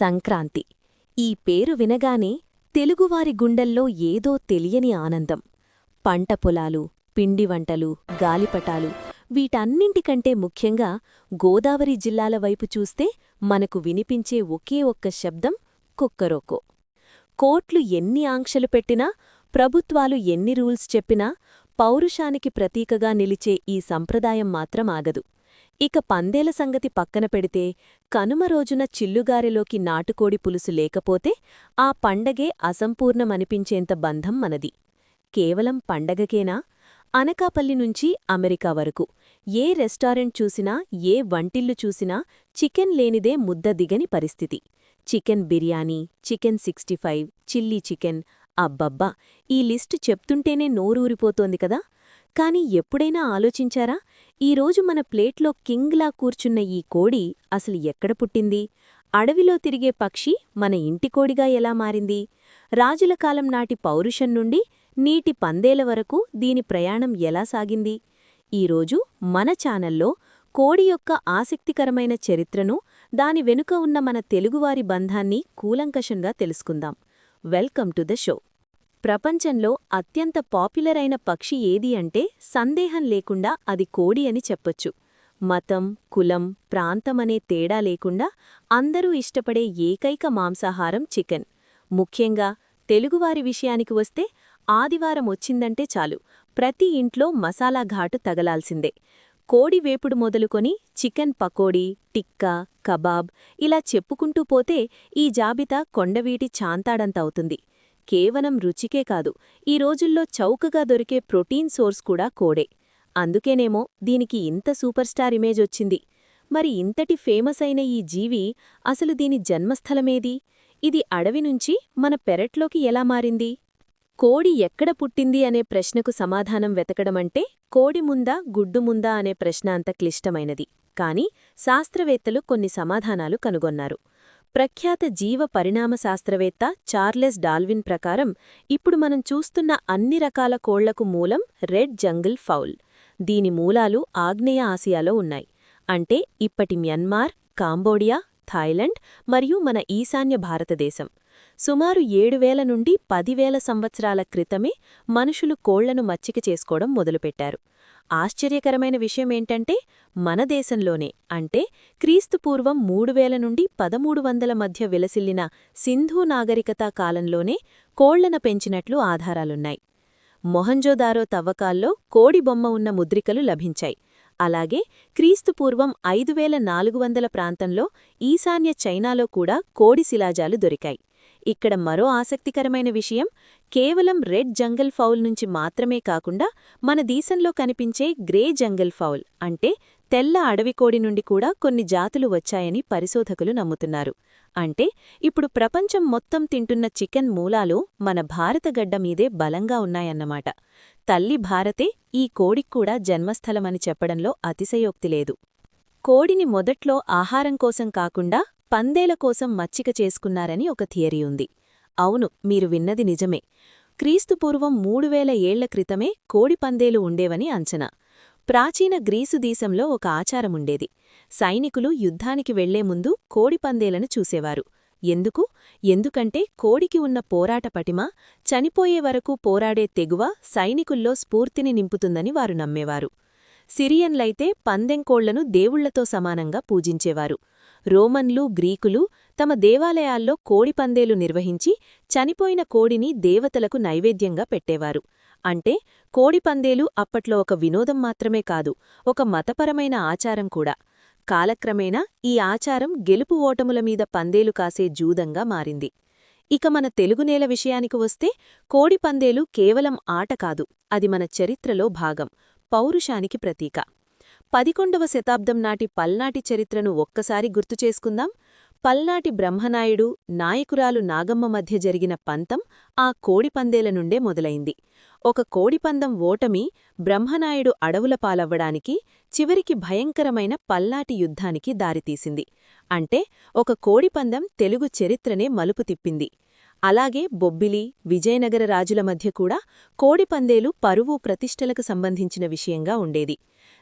సంక్రాంతి. ఈ పేరు వినగానే తెలుగువారి గుండెల్లో ఏదో తెలియని ఆనందం. పంట పొలాలు పిండి వంటలు గాలిపటాలు వీటన్నింటికంటే ముఖ్యంగా గోదావరి జిల్లాల వైపు చూస్తే మనకు వినిపించే ఒకే ఒక్క శబ్దం కుక్కరోకో. కోట్లు ఎన్ని ఆంక్షలు పెట్టినా ప్రభుత్వాలు ఎన్ని రూల్స్ చెప్పినా పౌరుషానికి ప్రతీకగా నిలిచే ఈ సంప్రదాయం మాత్రం ఆగదు. ఇక పందేల సంగతి పక్కన పెడితే కనుమ రోజున చిల్లుగారెలోకి నాటుకోడి పులుసు లేకపోతే ఆ పండగే అసంపూర్ణమనిపించేంత బంధం మనది. కేవలం పండగకేనా? అనకాపల్లి నుంచి అమెరికా వరకు. ఏ రెస్టారెంట్ చూసినా ఏ వంటిల్లు చూసినా చికెన్ లేనిదే ముద్ద దిగని పరిస్థితి. Chicken biryani chicken sixty five chilli chicken. అబ్బబ్బా! ఈ లిస్టు చెప్తుంటేనే నోరూరిపోతోంది కదా? కాని ఎప్పుడైనా ఆలోచించారా? ఈరోజు మన ప్లేట్లో కింగ్లా కూర్చున్న ఈ కోడి అసలు ఎక్కడ పుట్టింది? అడవిలో తిరిగే పక్షి మన ఇంటికోడిగా ఎలా మారింది? రాజుల కాలం నాటి పౌరుషం నుండి నీటి పందేల వరకు దీని ప్రయాణం ఎలా సాగింది? ఈరోజు మన ఛానల్లో కోడి యొక్క ఆసక్తికరమైన చరిత్రను దాని వెనుక ఉన్న మన తెలుగువారి బంధాన్ని కూలంకషంగా తెలుసుకుందాం. Welcome to the show. ప్రపంచంలో అత్యంత పాపులర్ అయిన పక్షి ఏది అంటే సందేహం లేకుండా అది కోడి అని చెప్పొచ్చు. మతం కులం ప్రాంతమనే తేడా లేకుండా అందరూ ఇష్టపడే ఏకైక మాంసాహారం చికెన్. ముఖ్యంగా తెలుగువారి విషయానికి వస్తే ఆదివారం వచ్చిందంటే చాలు. ప్రతి ఇంట్లో మసాలా ఘాటు తగలాల్సిందే. కోడి వేపుడు మొదలుకొని చికెన్ పకోడీ టిక్కా కబాబ్ ఇలా చెప్పుకుంటూ పోతే ఈ జాబితా కొండవీటి చాంతాడంతవుతుంది. కేవలం రుచికే కాదు ఈ రోజుల్లో చౌకగా దొరికే ప్రోటీన్ సోర్స్ కూడా కోడే. అందుకేనేమో దీనికి ఇంత సూపర్ స్టార్ ఇమేజ్ వచ్చింది. మరి ఇంతటి ఫేమస్ అయిన ఈ జీవి అసలు దీని జన్మస్థలమేది? ఇది అడవి నుంచి మన పెరట్లోకి ఎలా మారింది? కోడి ఎక్కడ పుట్టింది అనే ప్రశ్నకు సమాధానం వెతకడమంటే కోడి ముందా గుడ్డు ముందా అనే ప్రశ్న అంత క్లిష్టమైనది. కాని శాస్త్రవేత్తలు కొన్ని సమాధానాలు కనుగొన్నారు. ప్రఖ్యాత జీవ పరిణామ శాస్త్రవేత్త చార్లెస్ డాల్విన్ ప్రకారం ఇప్పుడు మనం చూస్తున్న అన్ని రకాల కోళ్ళకు మూలం రెడ్ జంగిల్ ఫౌల్. దీని మూలాలు ఆగ్నేయ ఆసియాలో ఉన్నాయి. అంటే ఇప్పటి మ్యన్మార్ కాంబోడియా థాయిలాండ్ మరియు మన ఈశాన్య భారతదేశం. సుమారు ఏడువేల నుండి పదివేల సంవత్సరాల క్రితమే మనుషులు కోళ్ళను మచ్చిక చేసుకోవడం మొదలుపెట్టారు. ఆశ్చర్యకరమైన విషయమేంటంటే మన దేశంలోనే అంటే క్రీస్తుపూర్వం మూడు వేల నుండి పదమూడు వందల మధ్య విలసిల్లిన సింధూ నాగరికతా కాలంలోనే కోళ్ళను పెంచినట్లు ఆధారాలున్నాయి. మొహంజోదారో తవ్వకాల్లో కోడి బొమ్మ ఉన్న ముద్రికలు లభించాయి. అలాగే క్రీస్తుపూర్వం ఐదు వేల నాలుగు వందల ప్రాంతంలో ఈశాన్య చైనాలో కూడా కోడి శిలాజాలు దొరికాయి. ఇక్కడ మరో ఆసక్తికరమైన విషయం కేవలం రెడ్ జంగల్ ఫౌల్ నుంచి మాత్రమే కాకుండా మన దేశంలో కనిపించే గ్రే జంగల్ ఫౌల్ అంటే తెల్ల అడవికోడి నుండి కూడా కొన్ని జాతులు వచ్చాయని పరిశోధకులు నమ్ముతున్నారు. అంటే ఇప్పుడు ప్రపంచం మొత్తం తింటున్న చికెన్ మూలాలు మన భారతగడ్డ మీదే బలంగా ఉన్నాయన్నమాట. తల్లి భారతే ఈ కోడిక్కూడా జన్మస్థలమని చెప్పడంలో అతిశయోక్తి లేదు. కోడిని మొదట్లో ఆహారం కోసం కాకుండా పందేల కోసం మచ్చిక చేసుకున్నారని ఒక థియరీ ఉంది. అవును మీరు విన్నది నిజమే. క్రీస్తుపూర్వం మూడు వేల ఏళ్ళ క్రితమే కోడి పందేలు ఉండేవని అంచనా. ప్రాచీన గ్రీసు దేశంలో ఒక ఆచారముండేది. సైనికులు యుద్ధానికి వెళ్ళే ముందు కోడి పందేలను చూసేవారు. ఎందుకు? ఎందుకంటే కోడికి ఉన్న పోరాట పటిమ చనిపోయే వరకు పోరాడే తెగువ సైనికుల్లో స్ఫూర్తిని నింపుతుందని వారు నమ్మేవారు. సిరియన్లైతే పందెంకోళ్ళను దేవుళ్ళతో సమానంగా పూజించేవారు. రోమన్లు గ్రీకులు తమ దేవాలయాల్లో కోడిపందేలు నిర్వహించి చనిపోయిన కోడిని దేవతలకు నైవేద్యంగా పెట్టేవారు. అంటే కోడిపందేలు అప్పట్లో ఒక వినోదం మాత్రమే కాదు ఒక మతపరమైన ఆచారం కూడా. కాలక్రమేణా ఈ ఆచారం గెలుపు ఓటముల మీద పందేలు కాసే జూదంగా మారింది. ఇక మన తెలుగునేల విషయానికి వస్తే కోడిపందేలు కేవలం ఆట కాదు అది మన చరిత్రలో భాగం పౌరుషానికి ప్రతీక. పదికొండవ శతాబ్దం నాటి పల్నాటి చరిత్రను ఒక్కసారి గుర్తుచేసుకుందాం. పల్నాటి బ్రహ్మనాయుడు నాయకురాలు నాగమ్మ మధ్య జరిగిన పంతం ఆ కోడిపందేల నుండే మొదలైంది. ఒక కోడిపందం ఓటమి బ్రహ్మనాయుడు అడవుల పాలవ్వడానికి చివరికి భయంకరమైన పల్నాటి యుద్ధానికి దారితీసింది. అంటే ఒక కోడిపందం తెలుగు చరిత్రనే మలుపు తిప్పింది. అలాగే బొబ్బిలి విజయనగర రాజుల మధ్య కూడా కోడిపందేలు పరువు ప్రతిష్టలకు సంబంధించిన విషయంగా ఉండేది.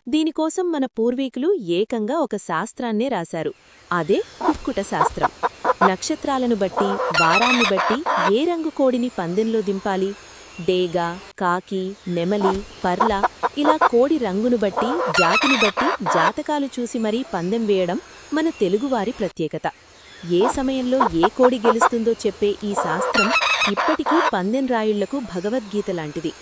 దీనికోసం మన పూర్వీకులు ఏకంగా ఒక శాస్త్రాన్నే రాశారు. అదే కుక్కుట శాస్త్రం. నక్షత్రాలను బట్టి వారాన్ని బట్టి ఏ రంగు కోడిని పందెంలో దింపాలి? డేగ కాకి నెమలి పర్ల ఇలా కోడి రంగును బట్టి జాతిని బట్టి జాతకాలు చూసి మరీ పందెం వేయడం మన తెలుగువారి ప్రత్యేకత. ఏ సమయంలో ఏ కోడి గెలుస్తుందో చెప్పే ఈ శాస్త్రం ఇప్పటికీ పందెం రాయుళ్ళకు భగవద్గీత లాంటిది.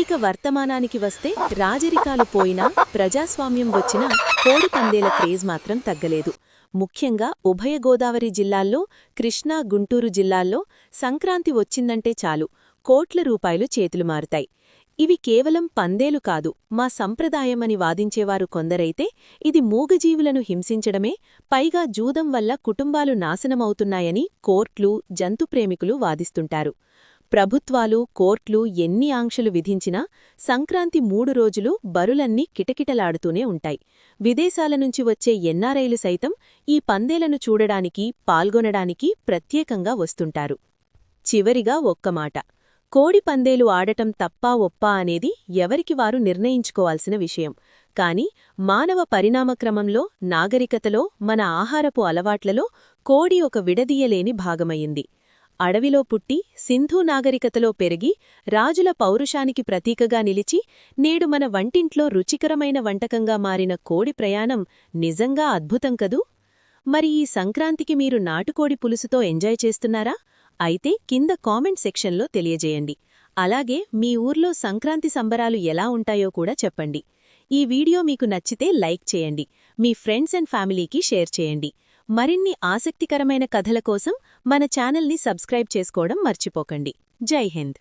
ఇక వర్తమానానికి వస్తే రాజరికాలు పోయినా ప్రజాస్వామ్యం వచ్చినా కోడి పందేల క్రేజ్ మాత్రం తగ్గలేదు. ముఖ్యంగా ఉభయ గోదావరి జిల్లాల్లో కృష్ణా గుంటూరు జిల్లాల్లో సంక్రాంతి వచ్చిందంటే చాలు. కోట్ల రూపాయలు చేతులు మారుతాయి. ఇవి కేవలం పందేలు కాదు మా సంప్రదాయమని వాదించేవారు కొందరైతే ఇది మూగజీవులను హింసించడమే పైగా జూదం వల్ల కుటుంబాలు నాశనమవుతున్నాయని కోర్ట్లు జంతుప్రేమికులు వాదిస్తుంటారు. ప్రభుత్వాలు కోర్ట్లు ఎన్ని ఆంక్షలు విధించినా సంక్రాంతి మూడు రోజులు బరులన్నీ కిటకిటలాడుతూనే ఉంటాయి. విదేశాల నుంచి వచ్చే ఎన్ఆర్ఐలు సైతం ఈ పందేలను చూడడానికి పాల్గొనడానికి ప్రత్యేకంగా వస్తుంటారు. చివరిగా ఒక్కమాట కోడి పందేలు ఆడటం తప్పా ఒప్పా అనేది ఎవరికి వారు నిర్ణయించుకోవాల్సిన విషయం. కాని మానవ పరిణామక్రమంలో నాగరికతలో మన ఆహారపు అలవాట్లలో కోడి ఒక విడదీయలేని భాగమయ్యింది. అడవిలో పుట్టి సింధూ నాగరికతలో పెరిగి రాజుల పౌరుషానికి ప్రతీకగా నిలిచి నేడు మన వంటింట్లో రుచికరమైన వంటకంగా మారిన కోడి ప్రయాణం నిజంగా అద్భుతం కదూ? మరి ఈ సంక్రాంతికి మీరు నాటుకోడి పులుసుతో ఎంజాయ్ చేస్తున్నారా? అయితే కింద కామెంట్ సెక్షన్లో తెలియజేయండి. అలాగే మీ ఊర్లో సంక్రాంతి సంబరాలు ఎలా ఉంటాయో కూడా చెప్పండి. ఈ వీడియో మీకు నచ్చితే లైక్ చేయండి. మీ ఫ్రెండ్స్ అండ్ ఫ్యామిలీకి షేర్ చేయండి. మరిన్ని ఆసక్తికరమైన కథల కోసం మన ఛానల్ని సబ్స్క్రైబ్ చేసుకోవడం మర్చిపోకండి. జై హింద్.